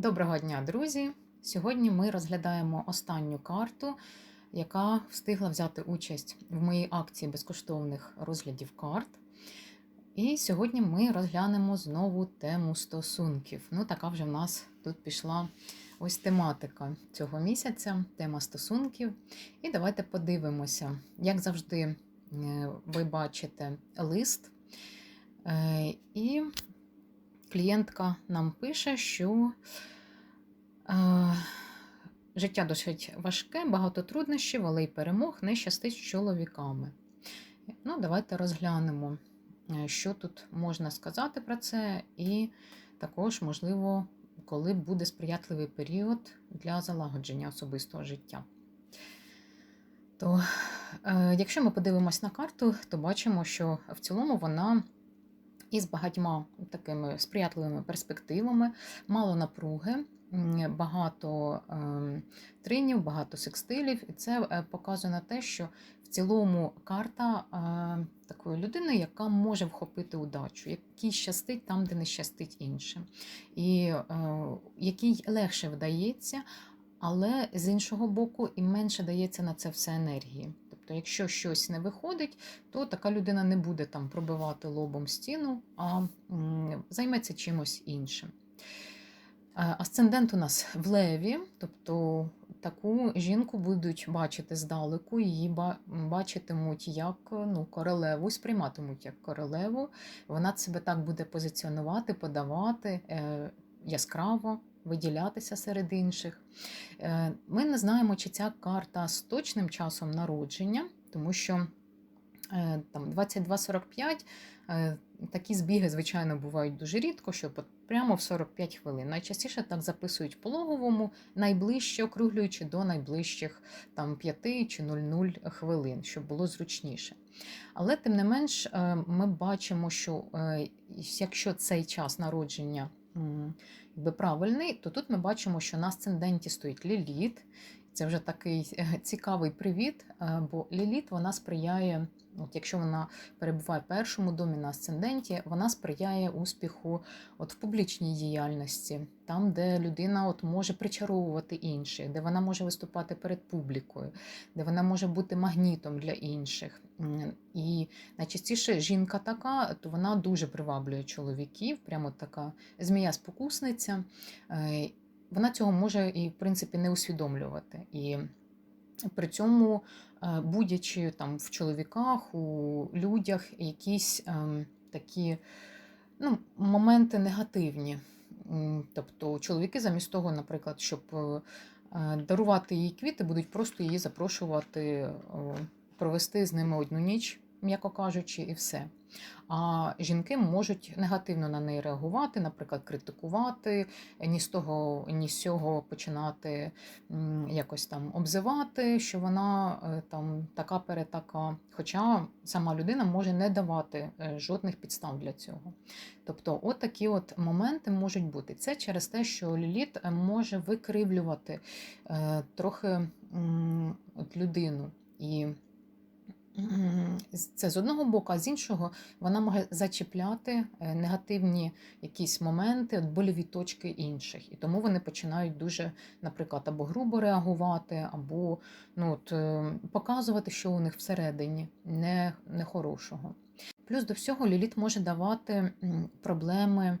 Доброго дня, друзі! Сьогодні ми розглядаємо останню карту, яка встигла взяти участь в моїй акції безкоштовних розглядів карт. І сьогодні ми розглянемо знову тему стосунків. Ну, така вже в нас тут пішла ось тематика цього місяця, тема стосунків. І давайте подивимося, як завжди, е, ви бачите лист. Е, І клієнтка нам пише, що е, життя досить важке, багато труднощів, але й перемог не щастить з чоловіками. Ну, давайте розглянемо, е, що тут можна сказати про це, і також, можливо, коли буде сприятливий період для залагодження особистого життя. То, е, якщо ми подивимось на карту, то бачимо, що в цілому вона із багатьма такими сприятливими перспективами, мало напруги, багато ем, тринів, багато секстилів. І це е, показує на те, що в цілому карта е, такої людини, яка може вхопити удачу, якій щастить там, де не щастить іншим, і е, якій легше вдається. Але з іншого боку, і менше дається на це все енергії. Тобто, якщо щось не виходить, то така людина не буде там пробивати лобом стіну, а займеться чимось іншим. Е, Асцендент у нас в леві, тобто таку жінку будуть бачити здалеку, її бачитимуть як ну, королеву, сприйматимуть як королеву. Вона себе так буде позиціонувати, подавати е, яскраво, виділятися серед інших. Е, Ми не знаємо, чи ця карта з точним часом народження, тому що е, там 22-45 е, такі збіги, звичайно, бувають дуже рідко, що прямо в 45 хвилин. Найчастіше так записують в пологовому, найближче округлюючи до найближчих там 5 чи 00 хвилин, щоб було зручніше. Але тим не менш, ми бачимо, що якщо цей час народження якби правильний, то тут ми бачимо, що на асценденті стоїть ліліт. Це вже такий е, цікавий привіт, е, бо ліліт вона сприяє, от якщо вона перебуває в першому домі на асценденті, вона сприяє успіху от в публічній діяльності, там, де людина от може причаровувати інших, де вона може виступати перед публікою, де вона може бути магнітом для інших. І найчастіше жінка така, то вона дуже приваблює чоловіків, прямо така змія-спокусниця. Е, Вона цього може і, в принципі, не усвідомлювати. І при цьому, е, будячи там в чоловіках, у людях якісь ем, такі ну, моменти негативні. Тобто чоловіки замість того, наприклад, щоб е, е, дарувати їй квіти, будуть просто її запрошувати провести з ними одну ніч, м'яко кажучи, і все. А жінки можуть негативно на неї реагувати, наприклад, критикувати, ні з того, ні з цього починати якось там обзивати, що вона е, там така перетака. Хоча сама людина може не давати е, жодних підстав для цього. Тобто, от такі от моменти можуть бути. Це через те, що ліліт е, може викривлювати трохи от людину. І це з одного боку, а з іншого вона може зачіпляти е, негативні якісь моменти, больові точки інших. І тому вони починають дуже, наприклад, або грубо реагувати, або ну, от, е, показувати, що у них всередині не, нехорошого. Плюс до всього ліліт може давати проблеми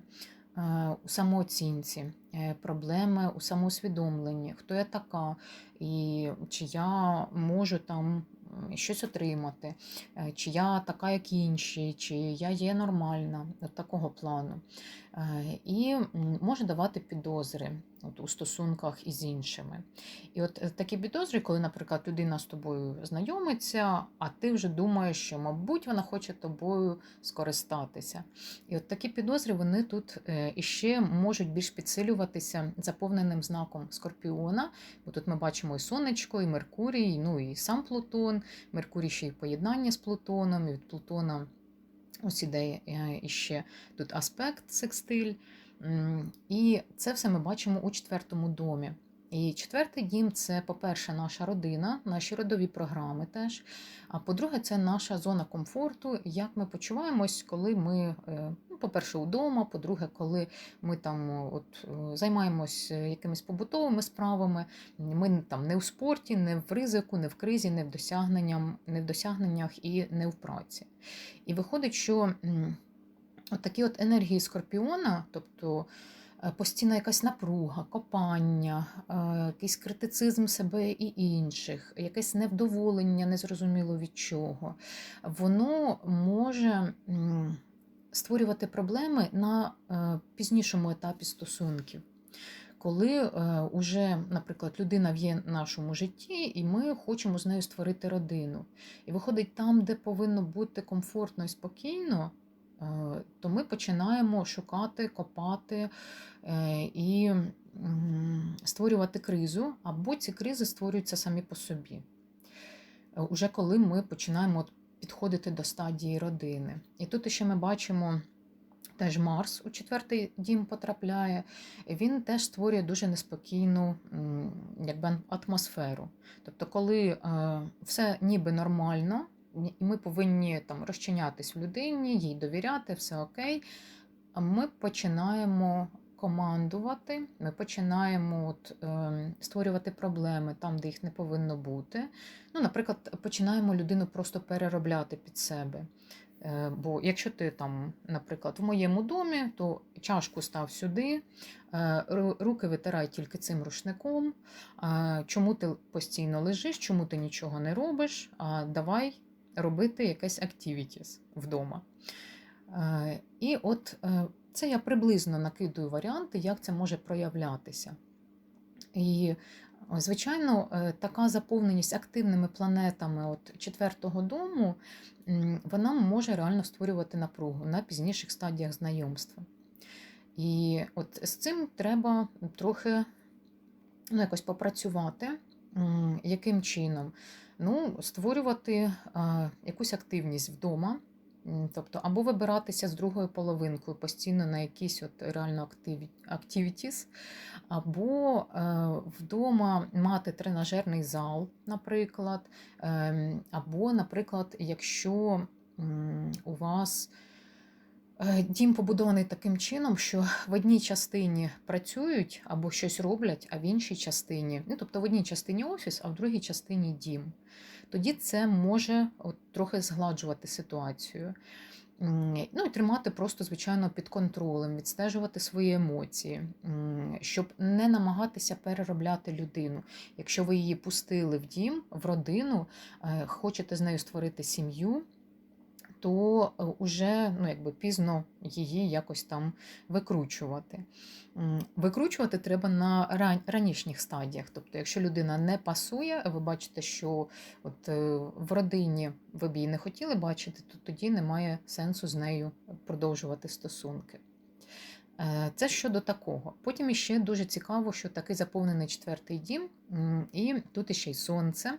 е, у самооцінці, проблеми у самоусвідомленні, хто я така, і чи я можу там щось отримати, е, чи я така, як інші, чи я є нормальна, от такого плану. Е, І може давати підозри от, у стосунках із іншими. І от е, такі підозри, коли, наприклад, людина з тобою знайомиться, а ти вже думаєш, що, мабуть, вона хоче тобою скористатися. І от такі підозри вони тут іще можуть більш підсилюватися заповненим знаком Скорпіона. Бо тут ми бачимо і сонечко, і Меркурій, ну і сам Плутон. Меркурій ще й поєднання з Плутоном, і від Плутона ось іде е, іще тут аспект секстиль. І це все ми бачимо у четвертому домі. І четвертий дім це, по-перше, наша родина, наші родові програми теж. А по-друге, це наша зона комфорту, як ми почуваємось, коли ми, е, ну, по-перше, вдома, по-друге, коли ми там от, е, займаємось якимись побутовими справами. Ми там не в спорті, не в ризику, не в кризі, не в досягненням, не в досягненнях і не в праці. І виходить, що от такі от енергії скорпіона, тобто е, постійна якась напруга, копання, е, якийсь критицизм себе і інших, якесь невдоволення, незрозуміло від чого, воно може створювати проблеми на е, пізнішому етапі стосунків. Коли е, уже, наприклад, людина є в нашому житті, і ми хочемо з нею створити родину. І виходить, там, де повинно бути комфортно і спокійно, е, то ми починаємо шукати, копати е, і створювати кризу, або ці кризи створюються самі по собі. Е, Уже коли ми починаємо підходити до стадії родини. І тут ще ми бачимо. Теж Марс у четвертий дім потрапляє, він теж створює дуже неспокійну якби, атмосферу. Тобто, коли е, все ніби нормально, і ми повинні там розчинятись в людині, їй довіряти, все окей, а ми починаємо командувати, ми починаємо от, е, створювати проблеми там, де їх не повинно бути. Ну, Наприклад, починаємо людину просто переробляти під себе. Е, Бо якщо ти там, наприклад, в моєму домі, то чашку став сюди, е, руки витирай тільки цим рушником. Е, Чому ти постійно лежиш, чому ти нічого не робиш? А давай робити якесь activities вдома. Е, І от е, це я приблизно накидую варіанти, як це може проявлятися. І Звичайно, е, така заповненість активними планетами от четвертого дому, вона може реально створювати напругу на пізніших стадіях знайомства. І от з цим треба трохи ну, якось попрацювати. Яким чином? Ну, створювати а, якусь активність вдома, тобто або вибиратися з другою половинкою постійно на якісь от реально активітіс, або е, вдома мати тренажерний зал, наприклад, ем, або, наприклад, якщо у вас дім побудований таким чином, що в одній частині працюють або щось роблять, а в іншій частині, ну тобто в одній частині офіс, а в другій частині дім. Тоді це може от, трохи згладжувати ситуацію. Ну і тримати просто, звичайно, під контролем, відстежувати свої емоції, щоб не намагатися переробляти людину. Якщо ви її пустили в дім, в родину, е, хочете з нею створити сім'ю, то е, уже ну, якби пізно її якось там викручувати. Викручувати треба на ран- ранішніх стадіях. Тобто, якщо людина не пасує, ви бачите, що от е, в родині ви б її не хотіли бачити, то тоді немає сенсу з нею продовжувати стосунки. Е, Це щодо такого. Потім іще дуже цікаво, що такий заповнений четвертий дім, і тут іще й сонце.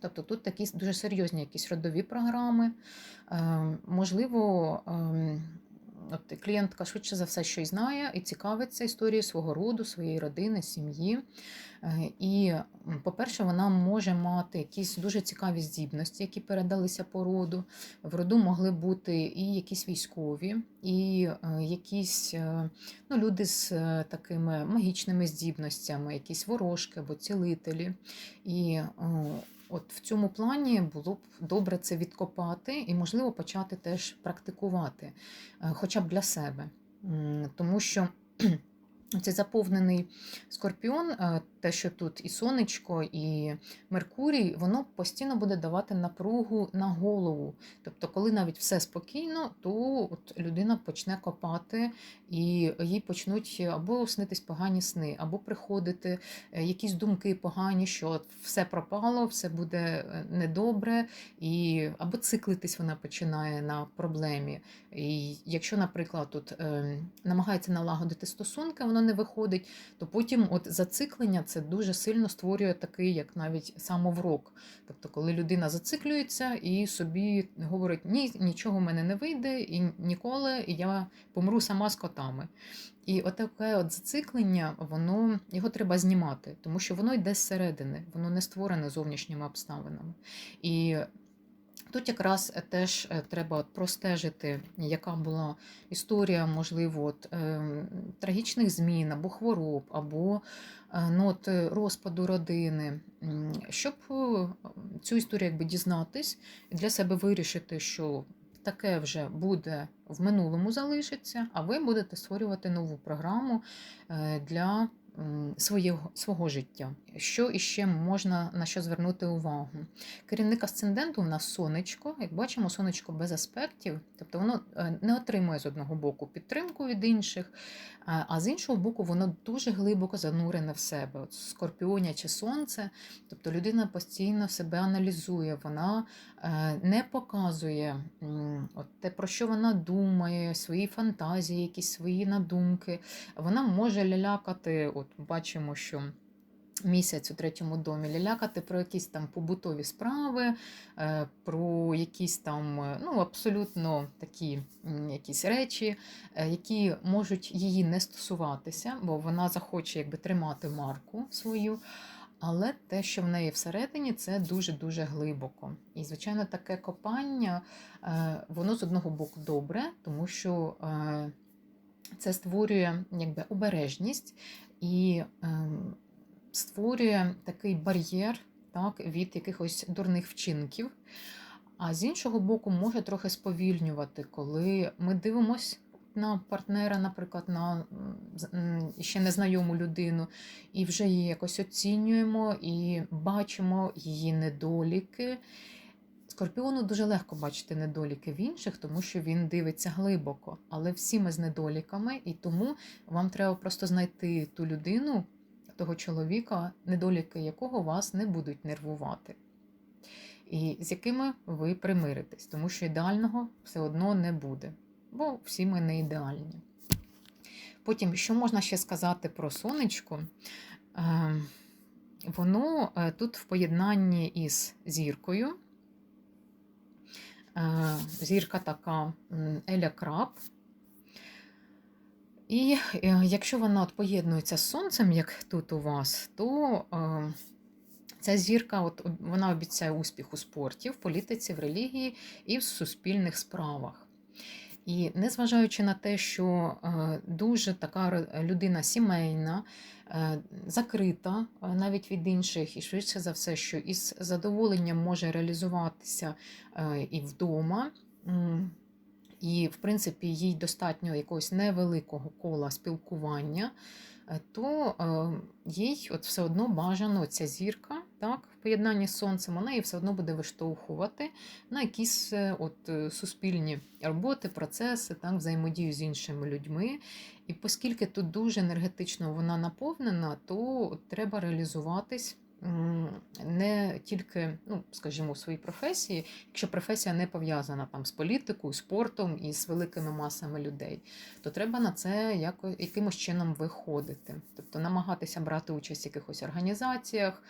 Тобто тут такі дуже серйозні якісь родові програми. Е, Можливо, ем, от клієнтка швидше за все щось знає і цікавиться історією свого роду, своєї родини, сім'ї. Е, І, по-перше, вона може мати якісь дуже цікаві здібності, які передалися по роду. В роду могли бути і якісь військові, і е, якісь е, ну, люди з такими магічними здібностями, якісь ворожки або цілителі. І от в цьому плані було б добре це відкопати і, можливо, почати теж практикувати, е, хоча б для себе. Тому що цей заповнений скорпіон, те, що тут і сонечко, і Меркурій, воно постійно буде давати напругу на голову. Тобто, коли навіть все спокійно, то от людина почне копати і їй почнуть або снитись погані сни, або приходити е, якісь думки погані, що все пропало, все буде е, недобре, і або циклитись вона починає на проблемі. І якщо, наприклад, тут е, намагається налагодити стосунки, вона воно не виходить, то потім от зациклення це дуже сильно створює такий, як навіть самоврок. Тобто, коли людина зациклюється і собі говорить, ні, нічого в мене не вийде, і ніколи і я помру сама з котами. І отаке от зациклення, воно його треба знімати, тому що воно йде зсередини, воно не створене зовнішніми обставинами. І Тут якраз теж е, треба простежити, яка була історія, можливо, от, е, трагічних змін або хвороб, або е, ну, от, е, розпаду родини, щоб е, цю історію якби дізнатись і для себе вирішити, що таке вже буде в минулому залишиться, а ви будете створювати нову програму е, для своєго, свого життя. Що іще можна на що звернути увагу? Керівник асценденту у нас сонечко. Як бачимо, сонечко без аспектів, тобто воно е, не отримує з одного боку підтримку від інших, а з іншого боку, воно дуже глибоко занурене в себе. От скорпіоняче сонце, тобто людина постійно себе аналізує, вона е, не показує от те, про що вона думає, свої фантазії, якісь свої надумки. Вона може лялякати, от бачимо, що місяць у третьому домі лялякати про якісь там побутові справи, е, про якісь там е, ну, абсолютно такі якісь речі, е, які можуть її не стосуватися, бо вона захоче якби тримати марку свою. Але те, що в неї всередині, це дуже-дуже глибоко. І, звичайно, таке копання, воно з одного боку добре, тому що це створює якби, обережність і ем, створює такий бар'єр так, від якихось дурних вчинків. А з іншого боку, може трохи сповільнювати, коли ми дивимося на партнера, наприклад, на ще незнайому людину, і вже її якось оцінюємо і бачимо її недоліки. Скорпіону дуже легко бачити недоліки в інших, тому що він дивиться глибоко. Але всі ми з недоліками, і тому вам треба просто знайти ту людину, того чоловіка, недоліки якого вас не будуть нервувати, і з якими ви примиритесь, тому що ідеального все одно не буде, бо всі ми не ідеальні. Потім, що можна ще сказати про сонечко? Е, Воно е, тут в поєднанні із зіркою. Е, Зірка така Еля Краб. І е, якщо вона от поєднується з сонцем, як тут у вас, то е, ця зірка от, вона обіцяє успіх у спорті, в політиці, в релігії і в суспільних справах. І незважаючи на те, що е, дуже така людина сімейна, е, закрита е, навіть від інших, і швидше за все, що із задоволенням може реалізуватися е, і вдома. І, в принципі, їй достатньо якогось невеликого кола спілкування, е, то е, їй от все одно бажано ця зірка, так, в поєднанні з сонцем, вона її все одно буде виштовхувати на якісь е, от, е, суспільні роботи, процеси, так, взаємодію з іншими людьми. І оскільки тут дуже енергетично вона наповнена, то треба реалізуватись. Не тільки, ну, скажімо, у своїй професії, якщо професія не пов'язана там з політикою, спортом і з великими масами людей, то треба на це яко, якимось чином виходити. Тобто намагатися брати участь в якихось організаціях,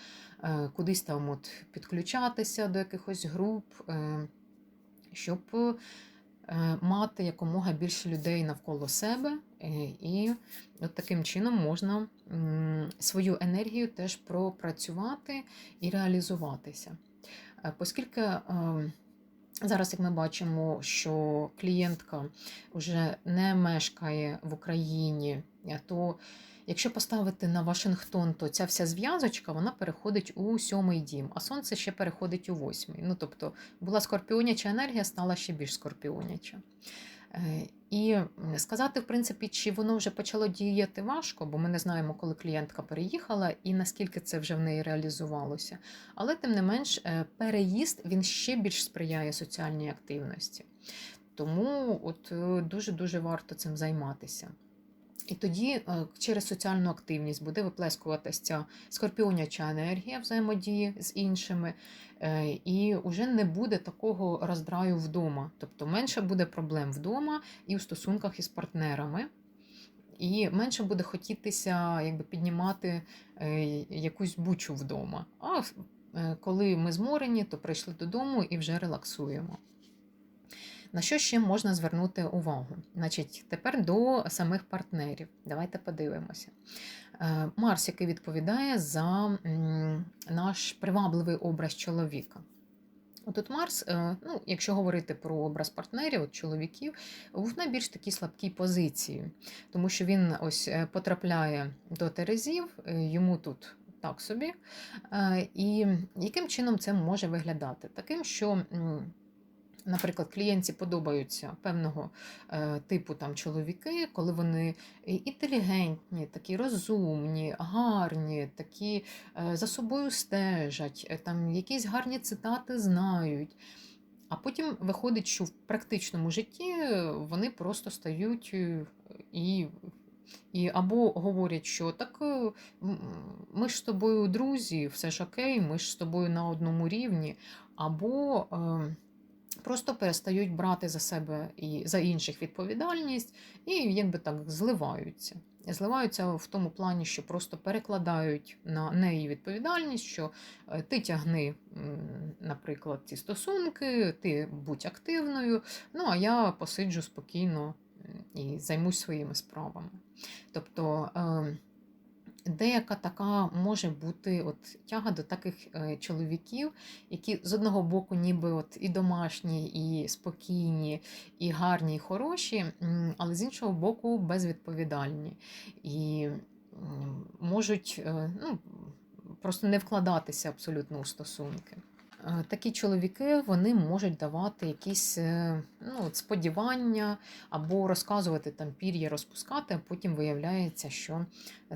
е, кудись там от підключатися до якихось груп, е, щоб мати якомога більше людей навколо себе, е, і от таким чином можна свою енергію теж пропрацювати і реалізуватися. Е, Оскільки е, зараз, як ми бачимо, що клієнтка вже не мешкає в Україні, е, то якщо поставити на Вашингтон, то ця вся зв'язочка вона переходить у сьомий дім, а сонце ще переходить у восьмий. Ну тобто була скорпіоняча енергія, стала ще більш скорпіоняча. Е, І сказати, в принципі, чи воно вже почало діяти важко, бо ми не знаємо, коли клієнтка переїхала і наскільки це вже в неї реалізувалося. Але тим не менш, е, переїзд він ще більш сприяє соціальній активності. Тому от е, дуже-дуже варто цим займатися. І тоді е, через соціальну активність буде виплескуватися ця скорпіоняча енергія взаємодії з іншими, е, і вже не буде такого роздраю вдома. Тобто менше буде проблем вдома і у стосунках із партнерами. і менше буде хотітися якби, піднімати е, якусь бучу вдома. А коли ми зморені, то прийшли додому і вже релаксуємо. На що ще можна звернути увагу? Значить, Тепер до самих партнерів. Давайте подивимося. Е, Марс, який відповідає за наш привабливий образ чоловіка. Отут Марс, е, ну, якщо говорити про образ партнерів, от чоловіків, в найбільш такій слабкій позиції, тому що він ось е, потрапляє до Терезів, йому тут так собі. І яким чином це може виглядати? Таким, що Наприклад, клієнтці подобаються певного е, типу там чоловіки, коли вони інтелігентні, такі розумні, гарні, такі е, за собою стежать, е, там якісь гарні цитати знають. А потім виходить, що в практичному житті вони просто стають і і або говорять, що так ми ж з тобою друзі, все ж окей, ми ж з тобою на одному рівні, або просто перестають брати за себе і за інших відповідальність, і якби так зливаються. Зливаються в тому плані, що просто перекладають на неї відповідальність, що е, ти тягни, наприклад, ці стосунки, ти будь активною, ну а я посиджу спокійно і займусь своїми справами. Тобто ем, деяка така може бути от тяга до таких е, чоловіків, які з одного боку, ніби от і домашні, і спокійні, і гарні, і хороші, але з іншого боку, безвідповідальні. І можуть е, ну, просто не вкладатися абсолютно у стосунки. Е, такі чоловіки вони можуть давати якісь е, ну, сподівання або розказувати там пір'я розпускати, а потім виявляється, що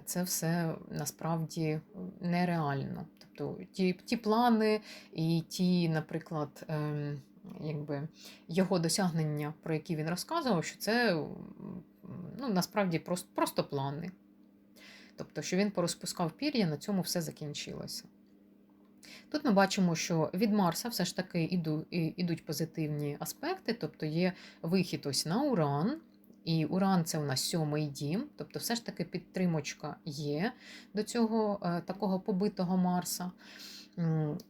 це все насправді нереально. Тобто ті, ті плани і ті, наприклад, ем, якби його досягнення, про які він розказував, що це ну, насправді просто, просто плани. Тобто, що він порозпускав пір'я, на цьому все закінчилося. Тут ми бачимо, що від Марса все ж таки йдуть позитивні аспекти, тобто є вихід ось на Уран. І Уран це у нас сьомий дім, тобто все ж таки підтримочка є до цього е, такого побитого Марса.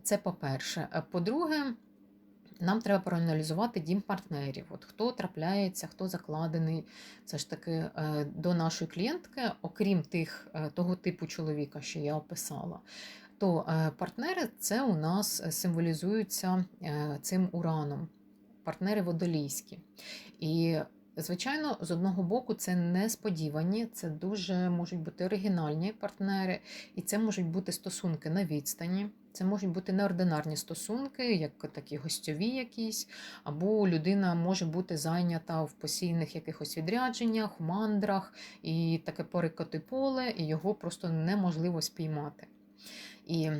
Це по-перше. Е, по-друге, нам треба проаналізувати дім партнерів. От Хто трапляється, хто закладений все ж таки е, до нашої клієнтки, окрім тих, того типу чоловіка, що я описала то е, партнери це у нас е, символізуються е, цим ураном, партнери водолійські. І, звичайно, з одного боку, це несподівані, це дуже можуть бути оригінальні партнери, і це можуть бути стосунки на відстані. Це можуть бути неординарні стосунки, як такі гостьові якісь, або людина може бути зайнята в постійних якихось відрядженнях, мандрах, і таке порикоти поле, і його просто неможливо спіймати. І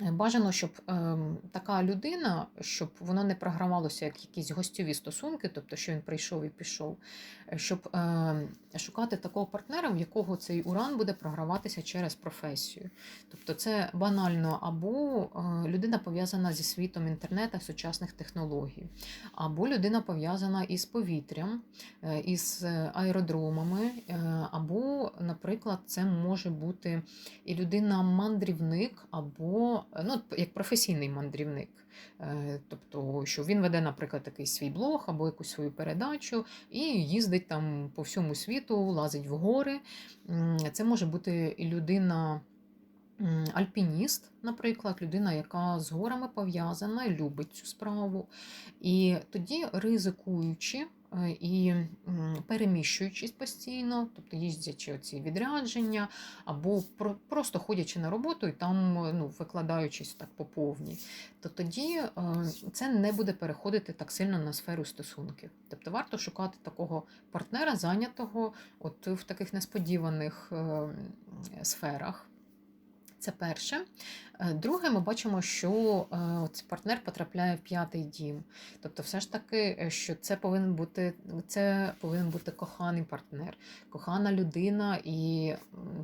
Бажано, щоб е, така людина, щоб воно не програвалося як якісь гостьові стосунки, тобто, що він прийшов і пішов, щоб е, шукати такого партнера, в якого цей уран буде програватися через професію. Тобто, це банально або е, людина пов'язана зі світом інтернету, сучасних технологій, або людина пов'язана із повітрям, е, із аеродромами, е, або, наприклад, це може бути і людина-мандрівник, або ну, як професійний мандрівник. Е, тобто, що він веде, наприклад, такий свій блог або якусь свою передачу і їздить там по всьому світу, лазить в гори. Це може бути і людина. Альпініст, наприклад, людина, яка з горами пов'язана любить цю справу. І тоді, ризикуючи, Е, і переміщуючись постійно, тобто їздячи оці відрядження, або просто ходячи на роботу і там ну, викладаючись так по то тоді е, це не буде переходити так сильно на сферу стосунків. Тобто варто шукати такого партнера, зайнятого от в таких несподіваних е, сферах. Це перше. Е, друге, ми бачимо, що е, партнер потрапляє в п'ятий дім. Тобто, все ж таки, е, що це повинен бути це повинен бути коханий партнер, кохана людина, і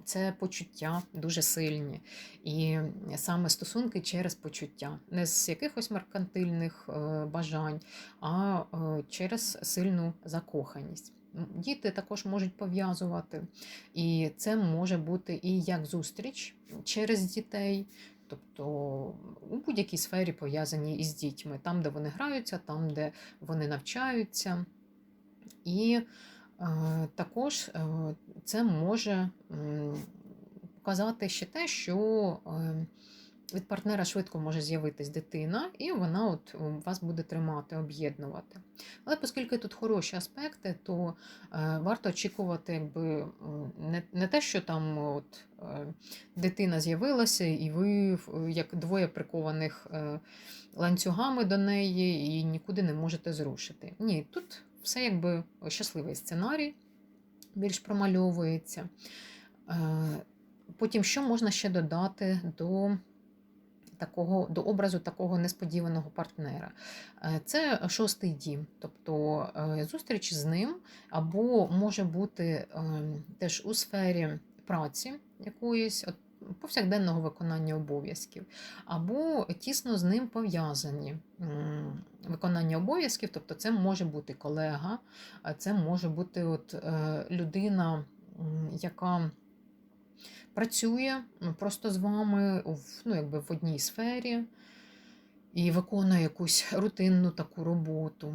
це почуття дуже сильні. І саме стосунки через почуття, не з якихось меркантильних бажань, а через сильну закоханість. Діти також можуть пов'язувати. І це може бути і як зустріч через дітей, тобто у будь-якій сфері пов'язані із дітьми, там, де вони граються, там, де вони навчаються. І е, також е, це може показати ще те, що е, від партнера швидко може з'явитись дитина, і вона от вас буде тримати, об'єднувати. Але оскільки тут хороші аспекти, то е, варто очікувати, якби не, не те, що там от, е, дитина з'явилася, і ви як двоє прикованих е, ланцюгами до неї і нікуди не можете зрушити. Ні, тут все якби щасливий сценарій більш промальовується. Е, Потім, що можна ще додати до такого, до образу такого несподіваного партнера? Е, Це шостий дім, тобто е, зустріч з ним, або може бути е, теж у сфері праці якоїсь. Повсякденного виконання обов'язків, або тісно з ним пов'язані виконання обов'язків, тобто це може бути колега, це може бути от, е, людина, яка працює просто з вами в, ну, якби в одній сфері і виконує якусь рутинну таку роботу.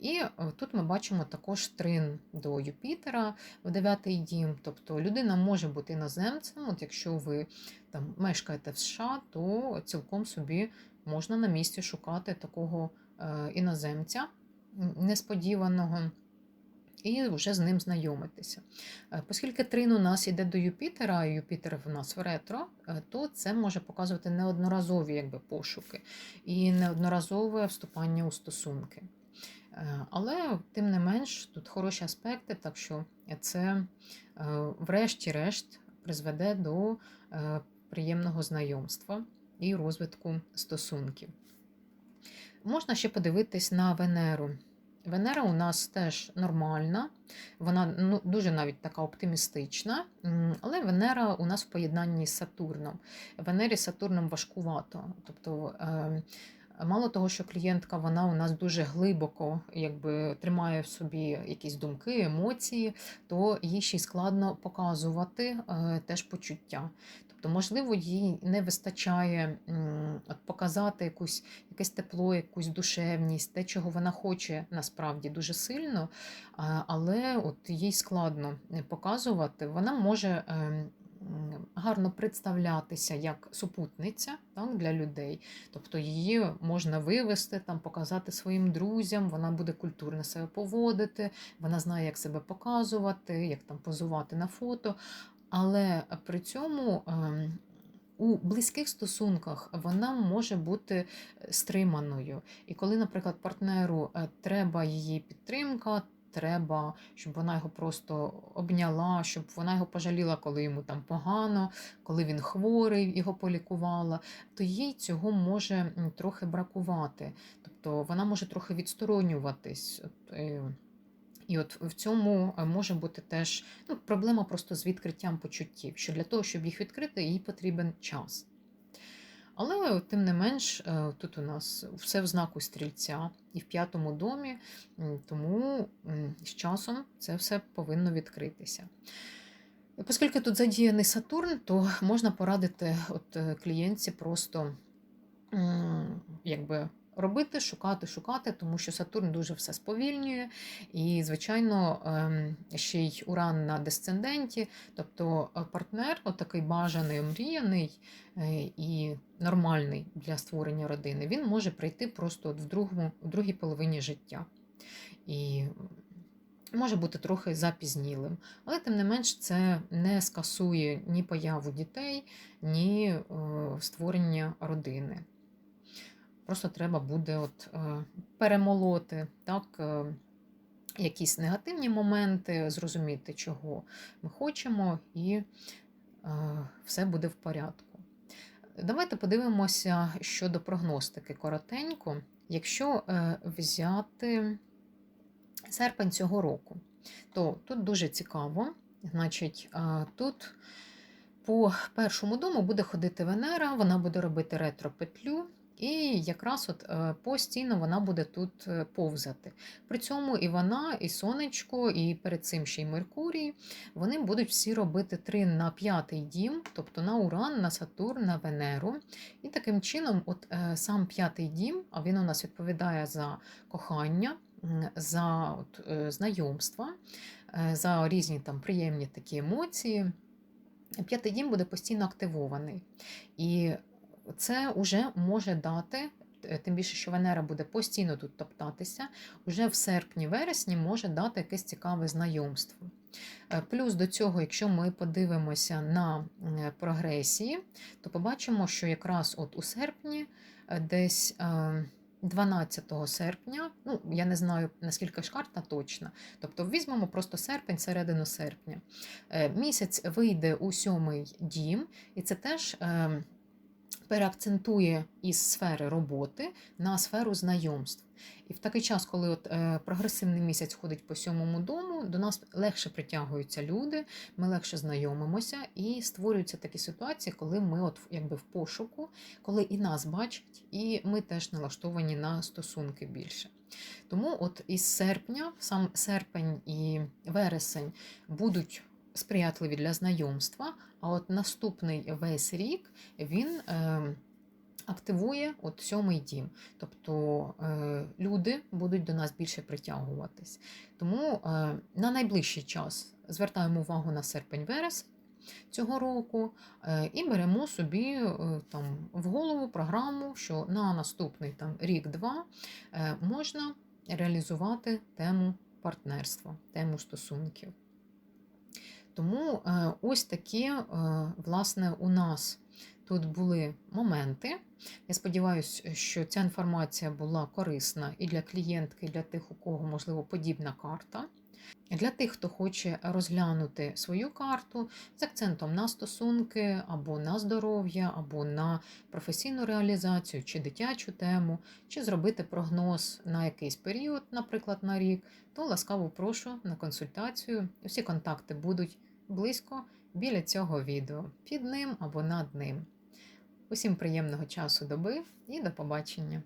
І е, тут ми бачимо також трин до Юпітера в дев'ятий дім. Тобто людина може бути іноземцем. От якщо ви там мешкаєте в США, то цілком собі можна на місці шукати такого е, іноземця несподіваного. І вже з ним знайомитися. Е, Оскільки трин у нас йде до Юпітера, а Юпітер в нас в ретро, е, то це може показувати неодноразові якби, пошуки і неодноразове вступання у стосунки. Е, Але, тим не менш, тут хороші аспекти, так що це, врешті-решт, призведе до приємного знайомства і розвитку стосунків. Можна ще подивитись на Венеру. Венера у нас теж нормальна, вона ну, дуже навіть така оптимістична, але Венера у нас в поєднанні з Сатурном. Венері з Сатурном важкувато. Тобто, е, мало того, що клієнтка вона у нас дуже глибоко якби, тримає в собі якісь думки, емоції, то їй ще й складно показувати е, теж почуття. Тобто, можливо, їй не вистачає от, показати якусь якесь тепло, якусь душевність, те, чого вона хоче насправді дуже сильно, але от їй складно е, показувати. Вона може ем, гарно представлятися як супутниця так, для людей. Тобто її можна вивести, там, показати своїм друзям, вона буде культурно себе поводити, вона знає, як себе показувати, як там позувати на фото. Але при цьому ем, у близьких стосунках вона може бути стриманою. І коли, наприклад, партнеру е, треба її підтримка, треба, щоб вона його просто обняла, щоб вона його пожаліла, коли йому там погано, коли він хворий, його полікувала, то їй цього може трохи бракувати. Тобто вона може трохи відсторонюватись. І от в цьому е, може бути теж ну, проблема просто з відкриттям почуттів, що для того, щоб їх відкрити, їй потрібен час. Але тим не менш, е, тут у нас все в знаку стрільця і в п'ятому домі, тому з часом це все повинно відкритися. Оскільки тут задіяний Сатурн, то можна порадити от е, клієнтці просто якби робити, шукати, шукати, тому що Сатурн дуже все сповільнює. І, звичайно, ем, ще й уран на десценденті, тобто е, партнер, отакий бажаний, омріяний е, і нормальний для створення родини, він може прийти просто от в, другому, в другій половині життя. І може бути трохи запізнілим. Але, тим не менш, це не скасує ні появу дітей, ні е, створення родини. Просто треба буде от, е, перемолоти так, е, якісь негативні моменти, зрозуміти, чого ми хочемо, і е, все буде в порядку. Давайте подивимося щодо прогностики коротенько. Якщо взяти серпень цього року, то тут дуже цікаво. Значить, тут по першому дому буде ходити Венера, вона буде робити ретро-петлю. І якраз от е, постійно вона буде тут е, повзати. При цьому і вона, і сонечко, і перед цим ще й Меркурій, вони будуть всі робити три на п'ятий дім, тобто на Уран, на Сатурн, на Венеру. І таким чином, от е, сам п'ятий дім, а він у нас відповідає за кохання, за от, знайомства, за різні там приємні такі емоції. П'ятий дім буде постійно активований. І це вже може дати, е, тим більше, що Венера буде постійно тут топтатися, вже в серпні-вересні може дати якесь цікаве знайомство. Е, Плюс до цього, якщо ми подивимося на е, прогресії, то побачимо, що якраз от у серпні, десь е, 12 серпня, ну я не знаю наскільки ж карта точна, тобто візьмемо просто серпень, середину серпня. Місяць вийде у сьомий дім, і це теж е, переакцентує із сфери роботи на сферу знайомств. І в такий час, коли от, е, прогресивний місяць ходить по сьомому дому, до нас легше притягуються люди, ми легше знайомимося і створюються такі ситуації, коли ми от якби в пошуку, коли і нас бачать, і ми теж налаштовані на стосунки більше. Тому от із серпня, сам серпень і вересень будуть сприятливі для знайомства, а от наступний весь рік він е, активує от сьомий дім. Тобто е, люди будуть до нас більше притягуватись. Тому е, на найближчий час звертаємо увагу на серпень-вересень цього року е, і беремо собі там в голову програму, що на наступний там рік-два можна реалізувати тему партнерства, тему стосунків. Тому е, ось такі, е, власне, у нас тут були моменти. Я сподіваюся, що ця інформація була корисна і для клієнтки, і для тих, у кого, можливо, подібна карта. Для тих, хто хоче розглянути свою карту з акцентом на стосунки, або на здоров'я, або на професійну реалізацію, чи дитячу тему, чи зробити прогноз на якийсь період, наприклад, на рік, то ласкаво прошу на консультацію. Всі контакти будуть близько біля цього відео, під ним або над ним. Усім приємного часу доби і до побачення!